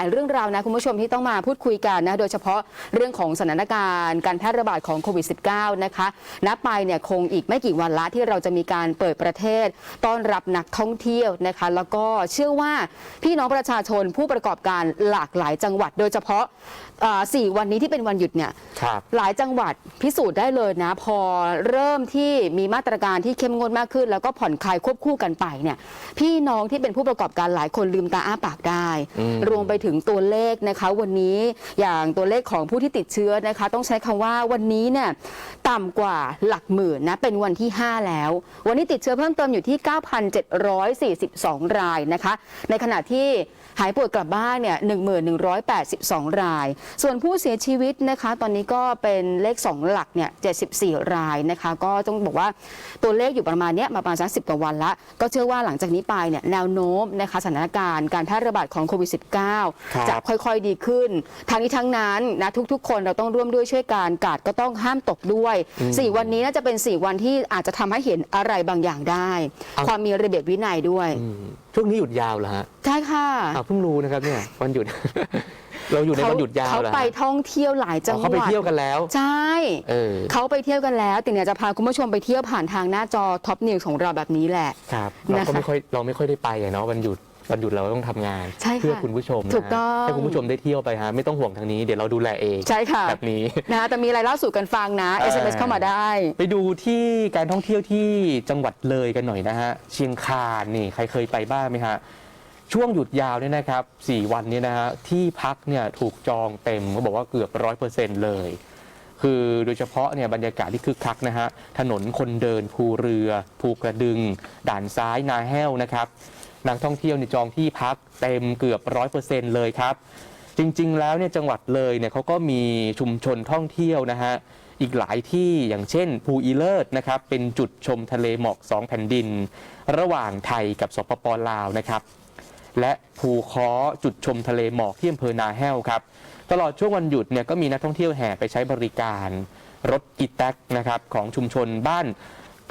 ายเรื่องราวนะคุณผู้ชมที่ต้องมาพูดคุยกันนะโดยเฉพาะเรื่องของสถานการณ์ การแพร่ระบาดของโควิด -19 นะคะนับไปเนี่ยคงอีกไม่กี่วันละที่เราจะมีการเปิดประเทศ ต้อนรับนักท่องเที่ยวนะคะ แล้วก็เชื่อว่าพี่น้องประชาชนผู้ประกอบการหลากหลายจังหวัด โดยเฉพาะ อ่าสี่วันนี้ที่เป็นวันหยุดเนี่ย ครับ หลายจังหวัดพิสูจน์ได้เลยนะ พอเริ่มที่มีมาตรการที่เข้มงวดมากขึ้น แล้วก็ผ่อนคลายควบคู่กันไปเนี่ย พี่น้องที่เป็นผู้ประกอบการหลายคนลืมตาอ้าปากได้ อืม รวมไปถึงตัวเลขนะคะ วันนี้อย่างตัวเลขของผู้ที่ติดเชื้อนะคะ ต้องใช้คำว่าวันนี้เนี่ยต่ำกว่าหลักหมื่นนะเป็นวันที่ 5 แล้ว วันนี้ติดเชื้อเพิ่มเติมอยู่ที่ 9,742 รายนะคะ ในขณะที่ หายป่วยกลับบ้านเนี่ย1182 ราย ส่วนผู้เสียชีวิตนะคะ ตอนนี้ก็เป็นเลข 2 หลักเนี่ย74 รายนะคะ ก็ต้องบอกว่าตัวเลขอยู่ประมาณเนี้ยมาประมาณสักสิกว่าวันละ ก็เชื่อว่าหลังจากนี้ไปเนี่ยแนวโน้มนะคะสถานการณ์การแพร่ระบาดของโควิด -19 จะค่อยๆดีขึ้น ทางนี้ทั้งนั้นนะทุกๆ คนเราต้องร่วมด้วยช่วยกันกาดก็ต้องห้ามตกด้วย 4 วันนี้น่าจะเป็น 4 วันที่อาจจะทำให้เห็นอะไรบางอย่างได้ ความมีระเบียบวินัยด้วยอืมช่วงนี้หยุดยาวเหรอฮะใช่ค่ะอ้าวเพิ่งรู้นะครับเนี่ยวันหยุด เราอยู่ในวันหยุดยาวเขาเหรอฮะไปท่องเที่ยวหลายจังอ๋อหวัด เขาไปเที่ยวกันแล้ว ใช่ เออเขาไปเที่ยวกันแล้ว ติเนี่ยจะพาคุณผู้ชมไปเที่ยวผ่านทางหน้าจอท็อปนิวของเราแบบนี้แหละ ครับเราก็นะคะ ไม่ค่อยเราไม่ค่อยได้ไปอะเนาะวันหยุด วันหยุดเราต้องทำงาน ใช่ค่ะเพื่อคุณผู้ชมนะถูกต้อง ให้คุณผู้ชมได้เที่ยวไปฮะไม่ต้องห่วงทางนี้เดี๋ยวเราดูแลเองใช่ค่ะแบบนี้ นะคะแต่มีอะไรเล่าสู่กันฟังนะเออ SMS เข้ามาได้ ไปดูที่การท่องเที่ยวที่จังหวัดเลยกันหน่อยนะฮะ เชียงคานนี่ใครเคยไปบ้างไหมฮะ ช่วงหยุดยาวเนี่ยนะครับ 4 วันเนี้นะฮะ ที่พักเนี่ยถูกจองเต็มเขาบอกว่าเกือบร้อยเปอร์เซ็นต์เลย คือโดยเฉพาะเนี่ยบรรยากาศที่คึกคักนะฮะ ถนนคนเดินภูเรือ ภูกระดึง ด่านซ้ายนาแห้วนะครับ นักท่องเที่ยวเนี่ยจองที่พักเต็มเกือบร้อยเปอร์เซ็นต์เลยครับ จริง ๆ แล้วเนี่ยจังหวัดเลยเนี่ยเขาก็มีชุมชนท่องเที่ยวนะฮะอีกหลายที่อย่างเช่นภูอีเลิศนะครับเป็นจุดชมทะเลหมอกสองแผ่นดิน ระหว่างไทยกับสปปลาวนะครับและภูค้อจุดชมทะเลหมอกที่อำเภอนาแห้วครับตลอดช่วงวันหยุดเนี่ยก็มีนักท่องเที่ยวแห่ไปใช้บริการ รถอีแท็กนะครับของชุมชนบ้าน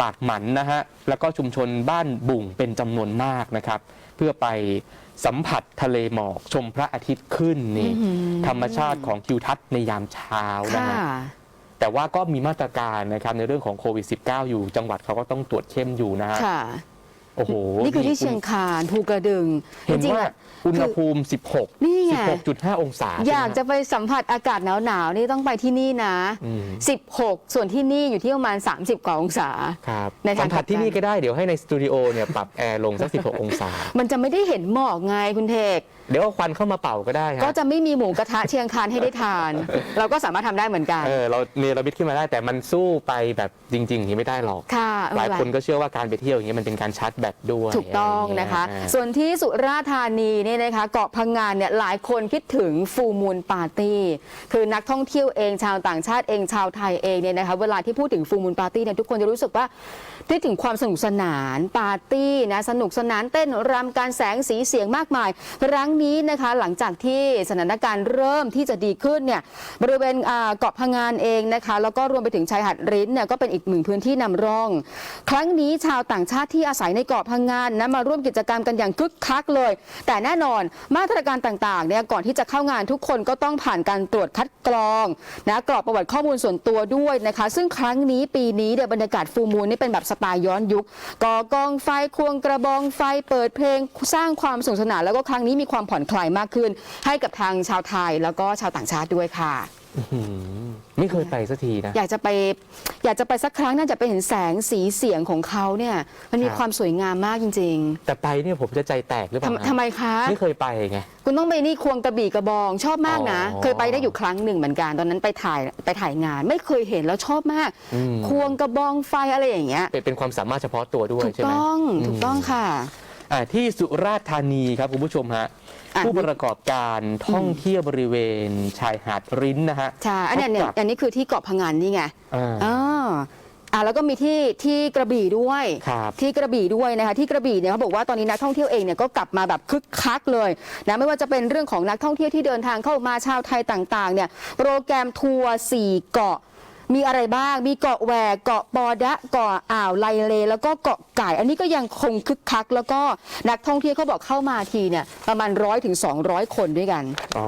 ปากหมันนะฮะแล้วก็ชุมชนบ้านบุ่งเป็นจำนวนมากนะครับ เพื่อไปสัมผัสทะเลหมอกชมพระอาทิตย์ขึ้นนี่ธรรมชาติของทิวทัศน์ในยามเช้านะค่ะ ฮะ แต่ว่าก็มีมาตรการนะครับในเรื่องของโควิด -19 อยู่จังหวัดเขาก็ต้องตรวจเข้มอยู่นะฮะ ค่ะ โอ้โหนี่คือที่เชียงคานภูกระดึงเห็นจริงๆว่าอะอุณหภูมิ 16 นี่ไง16.5 องศา อยากใช่จะไหมฮไปสัมผัสอากาศหนาวๆนี่ต้องไปที่นี่นะอืม16 ส่วนที่นี่อยู่ที่ประมาณ 30 กว่าองศาครับในทางสัมผัสที่กลับกันนี่ก็ได้เดี๋ยวให้ในสตูดิโอเนี่ยปรับแอร์ลงสัก 16 องศา มันจะไม่ได้เห็นหมอกไงคุณเทก เดี๋ยวเอาควันเข้ามาเป่าก็ได้ฮะ ก็จะไม่มีหมูกระทะเชียงคานให้ได้ทาน เราก็สามารถทำได้เหมือนกัน เออเราเนรมิตขึ้นมาได้แต่มันสู้ไปแบบจริงๆอย่างนี้ไม่ได้หรอก ค่ะหลายคนก็เชื่อว่าการไปเที่ยวอย่างนี้ยมันเป็นการชาร์จแบตด้วยถูกต้องนะคะอไรอย่างเงี้ยส่วนที่สุราษฎร์ธานีเนี่ยนะคะ เกาะพังงานเนี่ยหลายคนคิดถึงฟูมูลปาร์ตี้คือนักท่องเที่ยวเองชาวต่างชาติเองชาวไทยเองเนี่ยนะคะเวลาที่พูดถึงฟูมูลปาร์ตี้เนี่ยทุกคนจะรู้สึกว่าได้ถึงความสนุกสนานปาร์ตี้นะสนุกสนานเต้นรำการแสงสีเสียงมากมายครั้งนี้นะคะหลังจากที่สถานการณ์เริ่มที่จะดีขึ้นเนี่ยบริเวณเกาะพังงานเองนะคะ แล้วก็รวมไปถึงชายหาดริ้นเนี่ยก็เป็นอีกหนึ่งพื้นที่นำร่อง ครั้งนี้ชาวต่างชาติที่อาศัยในเกาะพังงานนะมาร่วมกิจกรรมกันอย่างคึกคักเลย แต่แน่นอนมาตรการต่างๆเนี่ยก่อนที่จะเข้างานทุกคนก็ต้องผ่านการตรวจคัดกรองนะกรอกประวัติข้อมูลส่วนตัวด้วยนะคะ ซึ่งครั้งนี้ปีนี้เนี่ยบรรยากาศฟูมูลนี่เป็นแบบสไตล์ย้อนยุคก่อกองไฟควงกระบองไฟเปิดเพลงสร้างความสนุกสนานแล้วก็ครั้งนี้มีความผ่อนคลายมากขึ้น ให้กับทางชาวไทยแล้วก็ชาวต่างชาติด้วยค่ะหืมไม่เคยไปสักทีนะ อยากจะไปอยากจะไปสักครั้งน่าจะไปเห็นแสงสีเสียงของเขาเนี่ย มันมีครับ ความสวยงามมากจริงแต่ไปเนี่ยผมจะใจแตกหรือๆเปล่าทำฮะทำไมคะ ไม่เคยไปไง คุณต้องไปนี่ควงกระบี่กระบองชอบมากนะ อ๋อเคยไปได้อยู่ครั้งหนึ่งเหมือนกันตอนนั้นไปถ่ายไปถ่ายงาน ไม่เคยเห็นแล้วชอบมาก อืม ควงกระบองไฟอะไรอย่างเงี้ยเป็นเป็นความสามารถเฉพาะตัวด้วยถูกใช่ไหม ต้องมถูกต้องค่ะ อ่าที่สุราษฎร์ธานีครับคุณผู้ชมฮะอะ ผู้ประกอบการท่องเที่ยวบริเวณชายหาดริ้นนะฮะใช่อันเนี้ยเนี่ยเขาจัดอันนี้คือที่เกาะพังงานนี่ไงอ่าอ่าอ่าแล้วก็มีที่ที่กระบี่ด้วยครับที่กระบี่ด้วยนะคะที่กระบี่เนี่ยเขาบอกว่าตอนนี้นักท่องเที่ยวเองเนี่ยก็กลับมาแบบคึกคักเลยนะไม่ว่าจะเป็นเรื่องของนักท่องเที่ยวที่เดินทางเข้ามาชาวไทยต่างๆเนี่ยโปรแกรมทัวร์4เกาะ มีอะไรบ้าง มีเกาะแหวกเกาะปอดะเกาะอ่าวไลเล แล้วก็เกาะไก่ อันนี้ก็ยังคงคึกคัก แล้วก็นักท่องเที่ยวเขาบอกเข้ามาทีเนี่ยประมาณร้อยถึงสองร้อยคนด้วยกัน อ๋อ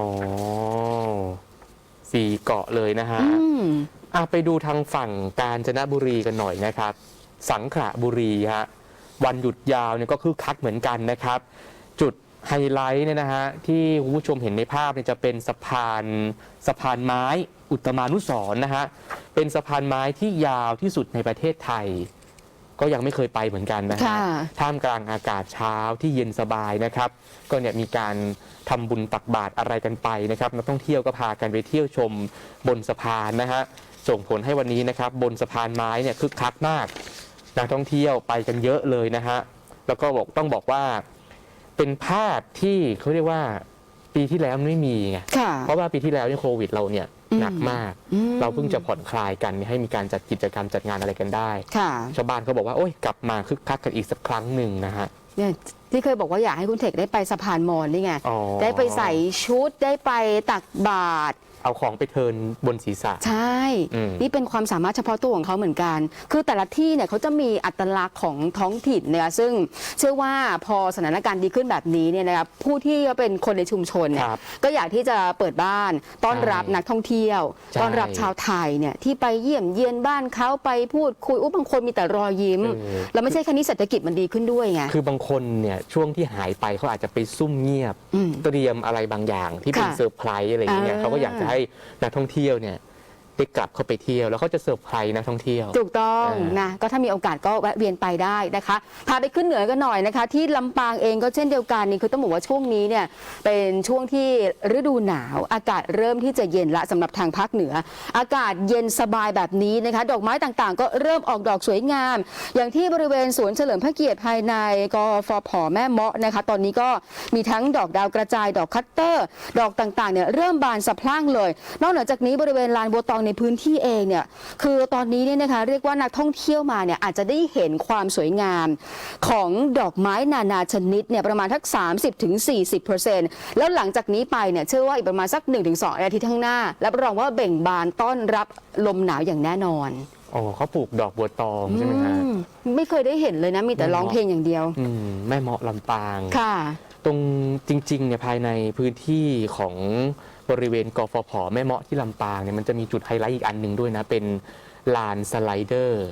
สี่เกาะเลยนะฮะอืม อะไปดูทางฝั่งกาญจนบุรีกันหน่อยนะครับ สังขละบุรีฮะวันหยุดยาวเนี่ยก็คือคักเหมือนกันนะครับ จุด ไฮไลท์เนี่ยนะฮะที่คุณผู้ชมเห็นในภาพเนี่ยจะเป็นสะพานสะพานไม้อุตมานุสรณ์นะฮะเป็นสะพานไม้ที่ยาวที่สุดในประเทศไทย ก็ยังไม่เคยไปเหมือนกันนะฮะค่ะ ท่ามกลางอากาศเช้าที่เย็นสบายนะครับ ก็เนี่ยมีการทำบุญตักบาตรอะไรกันไปนะครับนักท่องเที่ยวก็พากันไปเที่ยวชมบนสะพานนะฮะส่งผลให้วันนี้นะครับบนสะพานไม้เนี่ยคึกคักมาก นักท่องเที่ยวไปกันเยอะเลยนะฮะ แล้วก็บอกต้องบอกว่า เป็นภาพที่เขาเรียกว่าปีที่แล้วไม่มีไงค่ะเพราะว่าปีที่แล้วเนี่ยโควิดเราเนี่ยอืมหนักมากอืมเราเพิ่งจะผ่อนคลายกันให้มีการจัดกิจกรรมจัดงานอะไรกันได้ค่ะชาวบ้านเขาบอกว่าโอ้ยกลับมาคึกคักกันอีกสักครั้งหนึ่งนะฮะเนี่ยที่เคยบอกว่าอยากให้คุณเทคได้ไปสะพานมอญนี่ไงอ๋อได้ไปใส่ชุดได้ไปตักบาตร เอาของไปเทิร์นบนศีรษะ ใช่ อืม นี่เป็นความสามารถเฉพาะตัวของเขาเหมือนกัน คือแต่ละที่เนี่ยเขาจะมีอัตลักษณ์ของท้องถิ่นเนี่ยซึ่งเชื่อว่าพอสถานการณ์ดีขึ้นแบบนี้เนี่ยนะครับผู้ที่เป็นคนในชุมชนเนี่คยรับ ก็อยากที่จะเปิดบ้านต้อนรับใช่นักท่องเที่ยว ใช่ต้อนรับชาวไทยเนี่ยที่ไปเยี่ยมเยียนบ้านเขาไปพูดคุยอุ้บางคนมีแต่รอยยิ้ม เออ แล้วไม่ใช่แค่นี้เศรษฐกิจมันดีขึ้นด้วยไง คือบางคนเนี่ยช่วงที่หายไปเขาอาจจะไปซุ่มเงียบ อืมเตรียมอะไรบางอย่างที่เป็นค่ะเซอร์ไพรส์อะไรอย่างเงี้ยอ่า เขาก็อยากจะให้นักท่องเที่ยวเนี่ย ได้กลับเข้าไปเที่ยว แล้วเขาจะเซอร์ไพรส์นักท่องเที่ยว ถูกต้องเออนะก็ถ้ามีโอกาสก็แวะเวียนไปได้นะคะพาไปขึ้นเหนือกันหน่อยนะคะ ที่ลำปางเองก็เช่นเดียวกันนี่คือต้องบอกว่าช่วงนี้เนี่ยเป็นช่วงที่ฤดูหนาว อากาศเริ่มที่จะเย็นละสำหรับทางภาคเหนือ อากาศเย็นสบายแบบนี้นะคะ ดอกไม้ต่างๆ ก็เริ่มออกดอกสวยงาม อย่างที่บริเวณสวนเฉลิมพระเกียรติภายในกฟผแม่เมาะนะคะ ตอนนี้ก็มีทั้งดอกดาวกระจายดอกคัตเตอร์ ดอกต่างๆเนี่ยเริ่มบานสะพรั่งเลย นอกเหนือจากนี้บริเวณลานบัวตองในพื้นที่เองเนี่ยคือตอนนี้เนี่ยนะคะเรียกว่านักท่องเที่ยวมาเนี่ยอาจจะได้เห็นความสวยงามของดอกไม้นานาชนิดเนี่ยประมาณทัก 30-40%แล้วหลังจากนี้ไปเนี่ยเชื่อว่าอีกประมาณสัก 1-2อาทิตย์ข้างหน้ารับรองว่าเบ่งบานต้อนรับลมหนาวอย่างแน่นอน อ๋อเขาปลูกดอกบัวตองใช่ไหมฮะอืมไม่เคยได้เห็นเลยนะมีแต่ร้องเพลงอย่างเดียวอืมแม่เมาะลำปาง ค่ะ ตรงจริงๆเนี่ยภายในพื้นที่ของ บริเวณกฟผแม่เมาะที่ลำปางเนี่ยมันจะมีจุดไฮไลท์อีกอันหนึ่งด้วยนะ เป็นลานสไลเดอร์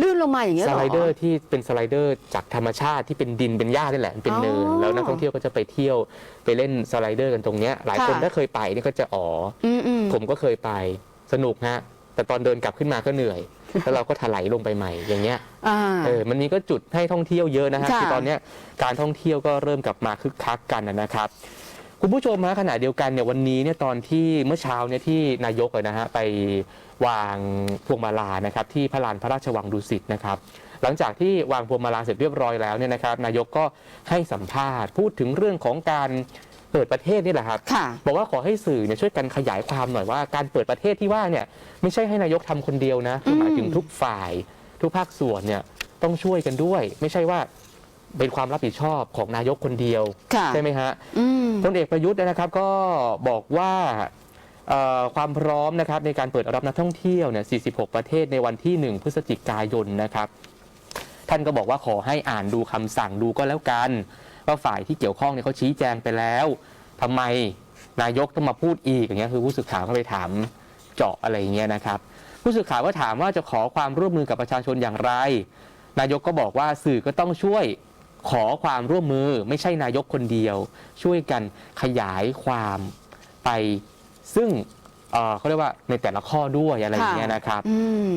ลื่นลงมาอย่างเงี้ยสเหรอไลเดอร์ที่เป็นสไลเดอร์จากธรรมชาติที่เป็นดินเป็นหญ้านี่แหละเป็นเนินอ๋อแล้วนักท่องเที่ยวก็จะไปเที่ยวไปเล่นสไลเดอร์กันตรงเนี้ยหลายคนค่ะถ้าเคยไปนี่ก็จะอ๋ออืมอืมผมก็เคยไปสนุกฮะแต่ตอนเดินกลับขึ้นมาก็เหนื่อย แล้วเราก็ถลายลงไปใหม่อย่างเงี้ยอ่า เออ มันนี้ก็จุดให้ท่องเที่ยวเยอะนะฮะค่ะ คือตอนเนี้ยการท่องเที่ยวก็เริ่มกลับมาคึกคักกันนะครับ คุณผู้ชมฮะขณะเดียวกันเนี่ยวันนี้เนี่ยตอนที่เมื่อเช้าเนี่ยที่นายกอะนะฮะไปวางพวงมาลานะครับที่พระลานพระราชวังดุสิตนะครับ หลังจากที่วางพวงมาลาเสร็จเรียบร้อยแล้วเนี่ยนะครับ นายกก็ให้สัมภาษณ์พูดถึงเรื่องของการเปิดประเทศนี่แหละครับค่ะบอกว่าขอให้สื่อเนี่ยช่วยกันขยายความหน่อยว่าการเปิดประเทศที่ว่าเนี่ยไม่ใช่ให้นายกทำคนเดียวนะคือหมายถึงทุกฝ่าย ทุกภาคส่วนเนี่ยต้องช่วยกันด้วย ไม่ใช่ว่า เป็นความรับผิดชอบของนายกคนเดียว ค่ะใช่ไหมฮะอืม พลเอกประยุทธ์นะครับก็บอกว่าเอ่อความพร้อมนะครับในการเปิดรับนักท่องเที่ยวเนี่ย 46 ประเทศในวันที่ 1 พฤศจิกายนนะครับ ท่านก็บอกว่าขอให้อ่านดูคำสั่งดูก็แล้วกัน ว่าฝ่ายที่เกี่ยวข้องเนี่ยเขาชี้แจงไปแล้วทำไมนายกต้องมาพูดอีกอย่างเงี้ยคือผู้สื่อข่าวก็ไปถามเจาะอะไรอย่างเงี้ยนะครับ ผู้สื่อข่าวก็ถามว่าจะขอความร่วมมือกับประชาชนอย่างไร นายกก็บอกว่าสื่อก็ต้องช่วย ขอความร่วมมือไม่ใช่นายกคนเดียว ช่วยกันขยายความไป ซึ่งเอ่อเขาเรียกว่าในแต่ละข้อด้วยอะไรอย่างเงี้ยนะครับ อืม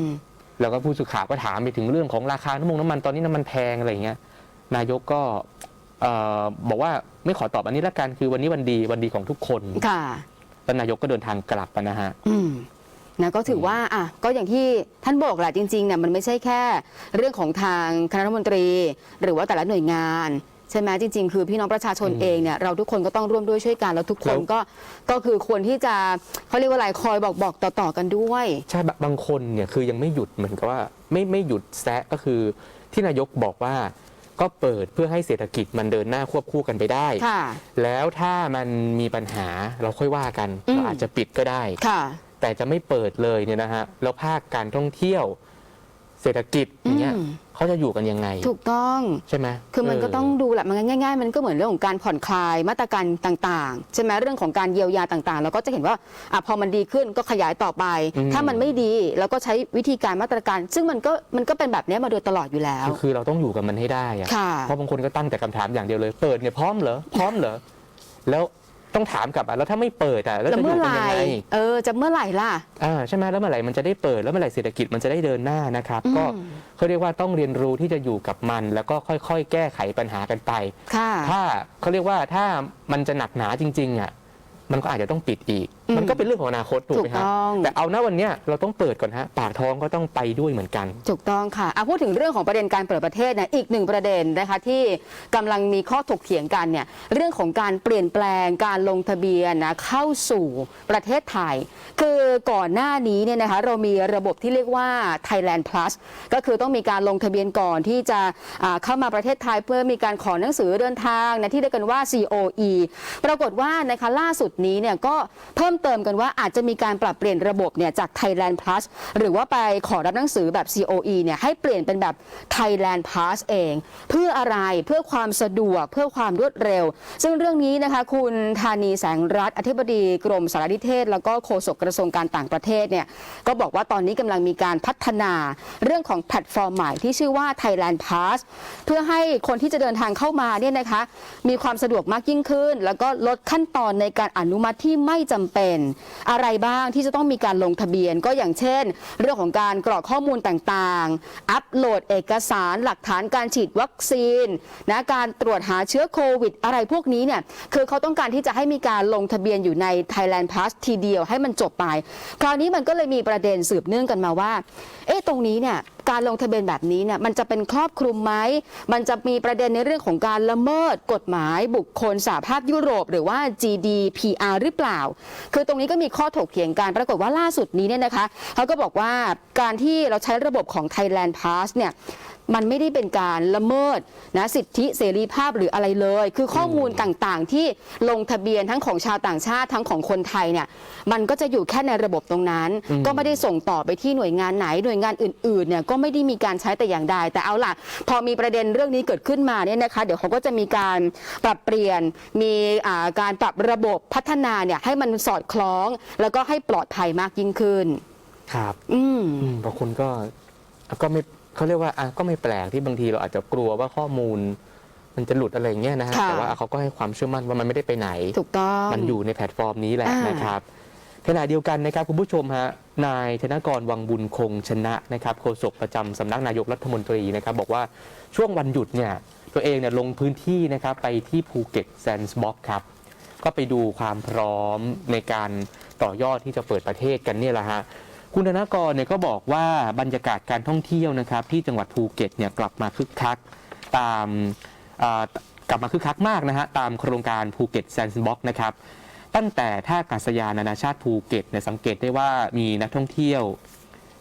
แล้วก็ผู้สื่อข่าวก็ถามไปถึงเรื่องของราคาน้ำมันน้ำมันตอนนี้น้ำมันแพงอะไรอย่างเงี้ยนายกก็เอ่อบอกว่าไม่ขอตอบอันนี้ละกันคือวันนี้วันดีวันดีของทุกคนค่ะ แล้วนายกก็เดินทางกลับไปนะฮะ อืม นะก็ถือว่าอะก็อย่างที่ท่านบอกแหละจริงๆเนี่ยมันไม่ใช่แค่เรื่องของทางคณะรัฐมนตรี หรือว่าแต่ละหน่วยงานใช่ไหมจริง ๆ คือพี่น้องประชาชนอืมเองเนี่ยเราทุกคนก็ต้องร่วมด้วยช่วยกันแล้วทุกคนแล้วก็ก็คือควรที่จะเขาเรียกว่าอะไรคอยบอกบอกต่อๆกันด้วย ใช่บะบางคนเนี่ยคือยังไม่หยุดเหมือนกับว่าไม่ไม่หยุดแซะก็คือที่นายกบอกว่าก็เปิดเพื่อให้เศรษฐกิจมันเดินหน้าควบคู่กันไปได้ค่ะแล้วถ้ามันมีปัญหาเราค่อยว่ากันอืมเราอาจจะปิดก็ได้ค่ะ แต่จะไม่เปิดเลยเนี่ยนะฮะแล้วภาคการท่องเที่ยว เศรษฐกิจอย่างเงี้ยอืม เขาจะอยู่กันยังไง ถูกต้อง ใช่ไหมคือมันก็เต้องดูแหละมันง่ายๆ มันก็เหมือนเรื่องของการผ่อนคลายมาตรการต่างๆ ใช่ไหมเรื่องของการเยียวยาต่างๆ เราก็จะเห็นว่าอะพอมันดีขึ้นก็ขยายต่อไป อืม ถ้ามันไม่ดีเราก็ใช้วิธีการมาตรการ ซึ่งมันก็มันก็เป็นแบบนี้มาโดยตลอดอยู่แล้ว คือคือเราต้องอยู่กับมันให้ได้อะค่ะ เพราะบางคนก็ตั้งแต่คำถามอย่างเดียวเลย เปิดเนี่ยพร้อมเหรอ พร้อมเหรอ แล้ว ต้องถามกลับอะแล้วถ้าไม่เปิดอะแล้วจะจะอเมื่ยู่อไหกันร่ยังไงเออจะเมื่อไหร่ล่ะอ่าใช่ไหมแล้วเมื่อไหร่มันจะได้เปิดแล้วเมื่อไหร่เศรษฐกิจมันจะได้เดินหน้านะครับอืมก็เขาเรียกว่าต้องเรียนรู้ที่จะอยู่กับมัน แล้วก็ค่อยๆ แก้ไขปัญหากันไปค่ะถ้าเขาเรียกว่าถ้ามันจะหนักหนาจริงๆอะ มันก็อาจจะต้องปิดอีกอืมมันก็เป็นเรื่องของอนาคตถูกไหมถูกฮะต้อง แต่เอาณวันเนี้ยเราต้องเปิดก่อนฮะปากท้องก็ต้องไปด้วยเหมือนกัน ถูกต้องค่ะอะ พูดถึงเรื่องของประเด็นการเปิดประเทศนะอีกหนึ่งประเด็นนะคะที่กำลังมีข้อถกเถียงกันเนี่ยเรื่องของการเปลี่ยนแปลงการลงทะเบียนนะเข้าสู่ประเทศไทย คือก่อนหน้านี้เนี่ยนะคะเรามีระบบที่เรียกว่า Thailand Plus ก็คือต้องมีการลงทะเบียนก่อนที่จะอ่าเข้ามาประเทศไทยเพื่อมีการขอหนังสือเดินทางนะที่เรียกกันว่า COE ปรากฏว่านะคะล่าสุดนี้เนี่ยก็เพิ่มเติมกันว่าอาจจะมีการปรับเปลี่ยนระบบเนี่ยจาก Thailand Plus หรือว่าไปขอรับหนังสือแบบ COE เนี่ยให้เปลี่ยนเป็นแบบ Thailand Pass เอง เพื่ออะไรเพื่อความสะดวก เพื่อความรวดเร็ว ซึ่งเรื่องนี้นะคะคุณธานีแสงรัฐอธิบดีกรมสารนิเทศ แล้วก็โฆษกกระทรวงการต่างประเทศเนี่ยก็บอกว่าตอนนี้กำลังมีการพัฒนาเรื่องของแพลตฟอร์มใหม่ที่ชื่อว่า Thailand Pass เพื่อให้คนที่จะเดินทางเข้ามาเนี่ยนะคะมีความสะดวกมากยิ่งขึ้น แล้วก็ลดขั้นตอนในการอนุมัติที่ไม่จำเป็นอะไรบ้างที่จะต้องมีการลงทะเบียน ก็อย่างเช่น เรื่องของการกรอกข้อมูลต่างๆ อัปโหลดเอกสารหลักฐานการฉีดวัคซีนนะการตรวจหาเชื้อโควิด อะไรพวกนี้เนี่ยคือเขาต้องการที่จะให้มีการลงทะเบียนอยู่ใน Thailand Pass ทีเดียวให้มันจบไป คราวนี้มันก็เลยมีประเด็นสืบเนื่องกันมาว่า เอ๊ะตรงนี้เนี่ย การลงทะเบียนแบบนี้เนี่ยมันจะเป็นครอบคลุมไหม มันจะมีประเด็นในเรื่องของการละเมิดกฎหมายบุคคลสหภาพยุโรป หรือว่า GDPR หรือเปล่า คือตรงนี้ก็มีข้อถกเถียงกันปรากฏว่าล่าสุดนี้เนี่ยนะคะเขาก็บอกว่าการที่เราใช้ระบบของ Thailand Pass เนี่ย มันไม่ได้เป็นการละเมิดนะสิทธิเสรีภาพหรืออะไรเลย คือข้อมูลต่างๆ ที่ลงทะเบียนทั้งของชาวต่างชาติทั้งของคนไทยเนี่ยมันก็จะอยู่แค่ในระบบตรงนั้นอืมก็ไม่ได้ส่งต่อไปที่หน่วยงานไหนหน่วยงานอื่นๆเนี่ยก็ไม่ได้มีการใช้แต่อย่างใดแต่เอาล่ะ พอมีประเด็นเรื่องนี้เกิดขึ้นมาเนี่ยนะคะ เดี๋ยวเขาก็จะมีการปรับเปลี่ยนมีอ่าการปรับระบบพัฒนาเนี่ยให้มันสอดคล้อง แล้วก็ให้ปลอดภัยมากยิ่งขึ้น ครับ อืมอืมบางคนก็ก็ไม่ เขาเรียกว่าอะก็ไม่แปลกที่บางทีเราอาจจะกลัวว่าข้อมูล มันจะหลุดอะไรอย่างเงี้ยนะฮะค่ะ แต่ว่าเขาก็ให้ความเชื่อมั่นว่ามันไม่ได้ไปไหน ถูกต้อง มันอยู่ในแพลตฟอร์มนี้แหละอ่าน นะครับขณะเดียวกันนะครับคุณผู้ชมฮะนายธนกรวังบุญคงชนะนะครับโฆษกประจำสำนักนายกรัฐมนตรีนะครับ บอกว่าช่วงวันหยุดเนี่ยตัวเองเนี่ยลงพื้นที่นะครับไปที่ภูเก็ตแซนด์บ็อกครับ ก็ไปดูความพร้อมในการต่อยอดที่จะเปิดประเทศกันเนี่ยแหละฮะ คุณธนกรเนี่ยก็บอกว่าบรรยากาศการท่องเที่ยวนะครับ ที่จังหวัดภูเก็ตเนี่ยกลับมาคึกคักตามกลับมาคึกคักมากนะฮะตามโครงการภูเก็ตแซนด์บ็อกนะครับตั้งแต่ท่าอากาศยานนานาชาติภูเก็ตเนี่ยสังเกตได้ว่ามีนักท่องเที่ยว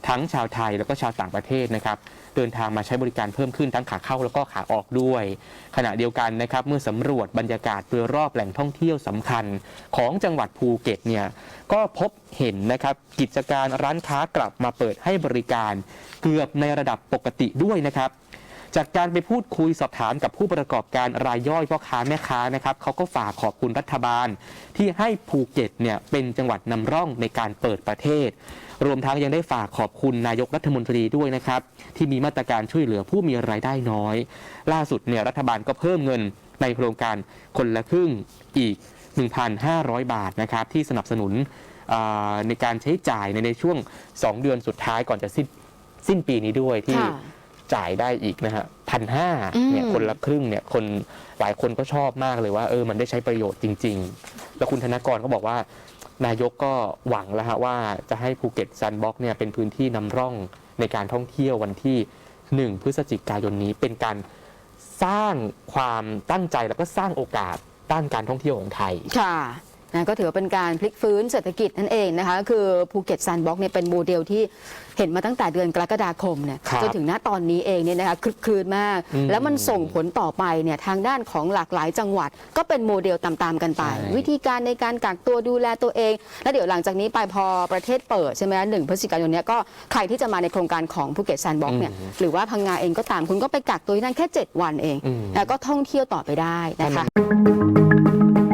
ทั้งชาวไทยแล้วก็ชาวต่างประเทศนะครับเดินทางมาใช้บริการเพิ่มขึ้นทั้งขาเข้าแล้วก็ขาออกด้วย ขณะเดียวกันนะครับเมื่อสำรวจบรรยากาศโดยรอบแหล่งท่องเที่ยวสำคัญของจังหวัดภูเก็ตเนี่ยก็พบเห็นนะครับกิจการร้านค้ากลับมาเปิดให้บริการเกือบในระดับปกติด้วยนะครับ จากการไปพูดคุยสอบถามกับผู้ประกอบการรายย่อยพ่อค้าแม่ค้านะครับเขาก็ฝากขอบคุณรัฐบาล ที่ให้ภูเก็ตเนี่ยเป็นจังหวัดนำร่องในการเปิดประเทศ รวมทั้งยังได้ฝากขอบคุณนายกรัฐมนตรีด้วยนะครับ ที่มีมาตรการช่วยเหลือผู้มีรายได้น้อย ล่าสุดเนี่ยรัฐบาลก็เพิ่มเงินในโครงการคนละครึ่งอีก 1,500 บาทนะครับที่สนับสนุนในการใช้จ่ายในในช่วง 2 เดือนสุดท้ายก่อนจะสิ้นสิ้นปีนี้ด้วยที่ จ่ายได้อีกนะฮะพันห้าอืมเนี่ยคนละครึ่งเนี่ยคนหลายคนก็ชอบมากเลยว่าเออมันได้ใช้ประโยชน์จริง ๆ แล้วคุณธนกรก็บอกว่า นายกก็หวังแล้วฮะว่าจะให้ภูเก็ตซันบ็อกเนี่ยเป็นพื้นที่นำร่องในการท่องเที่ยววันที่ 1 พฤศจิกายนนี้เป็นการสร้างความตั้งใจแล้วก็สร้างโอกาสด้านการท่องเที่ยวของไทย ค่ะ นะก็ถือว่าเป็นการพลิกฟื้นเศรษฐกิจนั่นเองนะคะ คือภูเก็ตแซนด์บ็อกซ์เนี่ยเป็นโมเดลที่เห็นมาตั้งแต่เดือนกรกฎาคมเนี่ยครับจนถึงณตอนนี้เองเนี่ยนะคะคลึกคลืนมากอืมแล้วมันส่งผลต่อไปเนี่ยทางด้านของหลากหลายจังหวัด ก็เป็นโมเดลตามๆกันไปใช่วิธีการในการกักตัวดูแลตัวเอง แล้วเดี๋ยวหลังจากนี้ไปพอประเทศเปิดใช่ไหมหนึ่งพฤศจิกายนเนี้ยก็ใครที่จะมาในโครงการของภูเก็ตแซนด์บ็อกซ์เนี่ยหรือว่าพังงาเองก็ตามคุณก็ไปกักตัวที่นั่นแค่ 7 วันเองอืมแล้วก็ท่องเที่ยวต่อไปได้นะคะถ้ามัน